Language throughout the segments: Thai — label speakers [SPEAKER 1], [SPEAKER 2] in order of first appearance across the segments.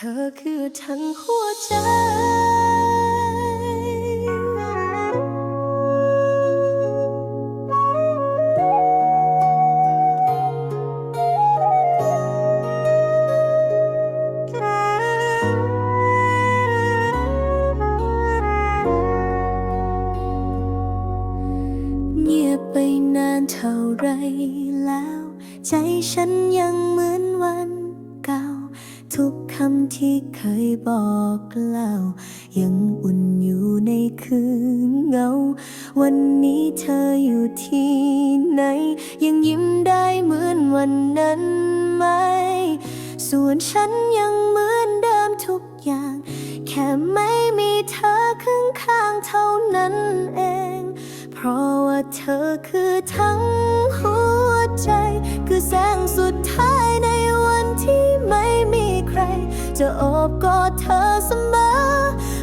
[SPEAKER 1] เธอคือทั้งหัวใจ เงียบไปนานเท่าไรแล้ว ใจฉันยังเหมือนวันเก่าทุก คำที่เคยบอกเล่า ยังอุ่นอยู่ในคืนเงา วันนี้เธออยู่ที่ไหน ยังยิ้มได้เหมือนวันนั้นไหม ส่วนฉันยังเหมือนเดิมทุกอย่าง แค่ไม่มีเธอข้างข้างเท่านั้นเอง เพราะว่าเธอคือทั้งหัวใจ คือแสงสุดท้าย จะโอบกอดเธอเสมอ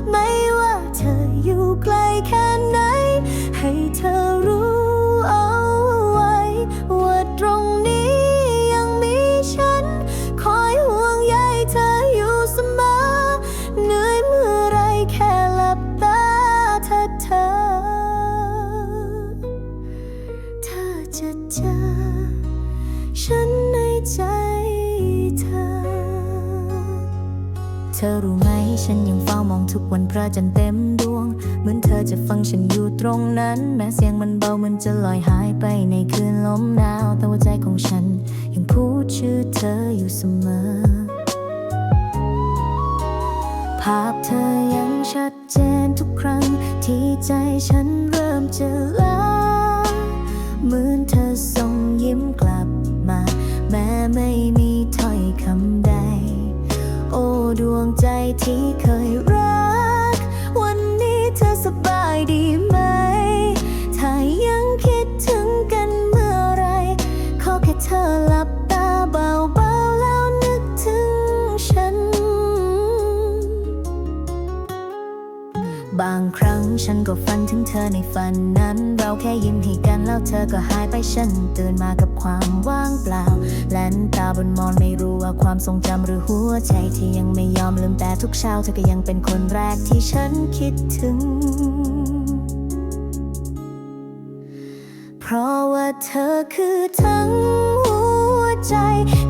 [SPEAKER 1] ไม่ว่าเธออยู่ไกลแค่ไหน ให้เธอรู้เอาไว้ ว่าตรงนี้ยังมีฉัน คอยห่วงใยเธออยู่เสมอ เหนื่อยเมื่อไรแค่หลับตาเธอเธอ เธอจะเจอฉันในใจเธอ เธอรู้ไหมฉันยังเฝ้ามองทุกวันพระจันทร์เต็มดวง เหมือนเธอจะฟังฉันอยู่ตรงนั้น แม้เสียงมันเบามันจะลอยหายไปในคืนลมหนาว แต่ว่าใจของฉัน ยังพูดชื่อเธออยู่เสมอ ภาพเธอยังชัดเจนทุกครั้ง ที่ใจฉันเริ่มจะล้าเหมือนเธอส่งยิ้มกลับมา แม้ไม่มีถ้อยคำ ดวงใจที่เคยรักางครั้งฉันก็ฝันถึงเธอในฝันนั้น เราแค่ยิ้มให้กันแล้วเธอก็หายไปฉันตื่นมากับความว่างเปล่า แลนตาบนมอนไม่รู้ว่าความทรงจำหรือหัวใจที่ยังไม่ยอมลืมแต่ทุกเช้าเธอก็ยังเป็นคนแรกที่ฉันคิดถึง เพราะว่าเธอคือทั้งหัวใจ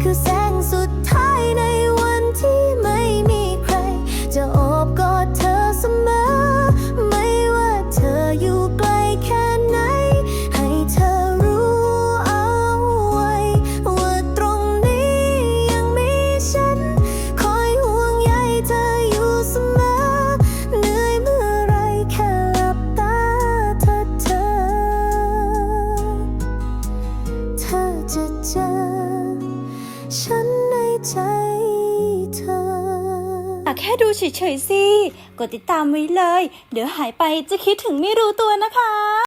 [SPEAKER 1] คือแสงสุดท้ายใน จะเจอ ฉันในใจเธอ
[SPEAKER 2] อะแค่ดูเฉยๆสิ กดติดตามไว้เลย เดี๋ยวหายไปจะคิดถึงไม่รู้ตัวนะคะ